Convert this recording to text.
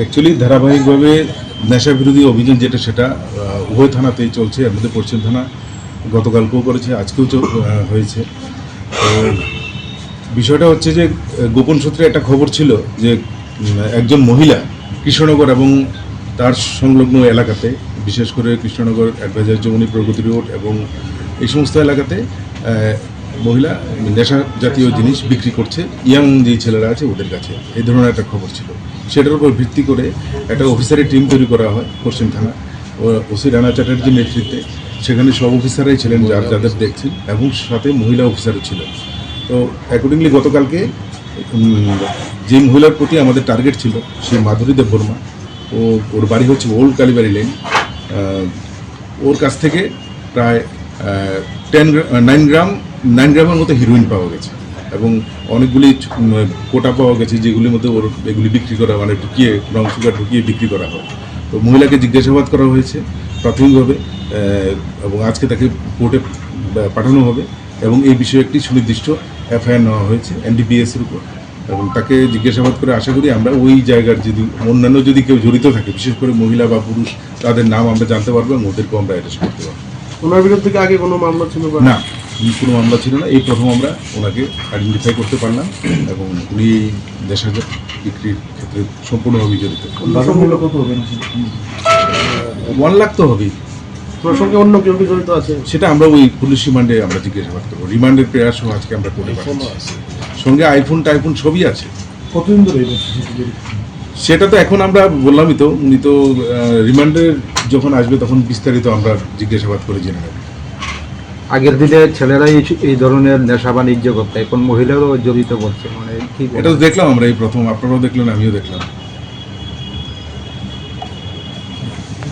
Actually ধারাবাহিকভাবে নেশা বিরোধী অভিযান যেটা সেটা উভয় থানাতেই চলছে, এর মধ্যে পশ্চিম থানা গতকালকেও করেছে, আজকেও হয়েছে। বিষয়টা হচ্ছে যে, গোপন সূত্রে একটা খবর ছিল যে একজন মহিলা কৃষ্ণনগর এবং তার সংলগ্ন এলাকাতে, বিশেষ করে কৃষ্ণনগর অ্যাডভাইজার জমনি প্রগতি রোড এবং এই সমস্ত এলাকাতে মহিলা নেশা জাতীয় জিনিস বিক্রি করছে, ইয়াং যে ছেলেরা আছে ওদের কাছে, এই ধরনের একটা খবর ছিল। সেটার উপর ভিত্তি করে একটা অফিসারের টিম তৈরি করা হয় পশ্চিম থানা ওসি রানা চ্যাটার্জির নেতৃত্বে। সেখানে সব অফিসারই ছিলেন যার যাদের দেখছেন এবং সাথে মহিলা অফিসারও ছিল তো অ্যাকর্ডিংলি গতকালকে যে মহিলার প্রতি আমাদের টার্গেট ছিল সেই মাধুরী দেববর্মা ও, ওর বাড়ি হচ্ছে ওল্ড কালীবাড়ি লেন ওর কাছ থেকে প্রায় টেন নাইন গ্রাম নাইন গ্রামের মতো হিরোইন পাওয়া গেছে। এবং অনেকগুলি কোটা পাওয়া গেছে যেগুলির মধ্যে ওর এগুলি বিক্রি করা মানে ঢুকিয়ে ব্রাউন সুগার ঢুকিয়ে বিক্রি করা হয়। তো মহিলাকে জিজ্ঞাসাবাদ করা হয়েছে প্রাথমিকভাবে এবং আজকে তাকে কোর্টে পাঠানো হবে এবং এই বিষয়ে একটি সুনির্দিষ্ট এফআইআর নেওয়া হয়েছে এনডিপিএস এর উপর। এবং তাকে জিজ্ঞাসাবাদ করে আশা করি আমরা ওই জায়গার যদি অন্যান্য যদি কেউ জড়িত থাকে বিশেষ করে মহিলা বা পুরুষ তাদের নাম আমরা জানতে পারব এবং ওদেরকেও আমরা অ্যারেস্ট করতে পারব। ওনার বিরুদ্ধে আগে কোনো মামলা ছিল না। কোনো মামলা ছিল না। এই প্রথম আমরা ওনাকে আইডেন্টিফাই করতে পারলাম এবং উনি দেশের বিক্রির ক্ষেত্রে সম্পূর্ণভাবে জড়িত। মূল্য কত হবে? ওয়ান লাখ তো হবেই। ওনার সঙ্গে অন্য কেউ জড়িত আছে? সেটা আমরা ওই পুলিশ রিমান্ডে আমরা জিজ্ঞাসাবাদ করব। রিমান্ডের প্রেয়ার সহ আজকে আমরা করে সঙ্গে আইফোন টাইফোন সবই আছে। কতদিন ধরে সেটা তো এখন আমরা বললামই তো উনি তো রিমান্ডে যখন আসবে তখন বিস্তারিত আমরা জিজ্ঞাসাবাদ করে জেনে নেব। আগের দিনে ছেলেরাই এই ধরনের নেশা বাণিজ্য করতো এখন মহিলারাও জড়িত করছে। মানে কি এটা দেখলাম আমরা এই প্রথম। আপনারাও দেখলেন, আমিও দেখলাম।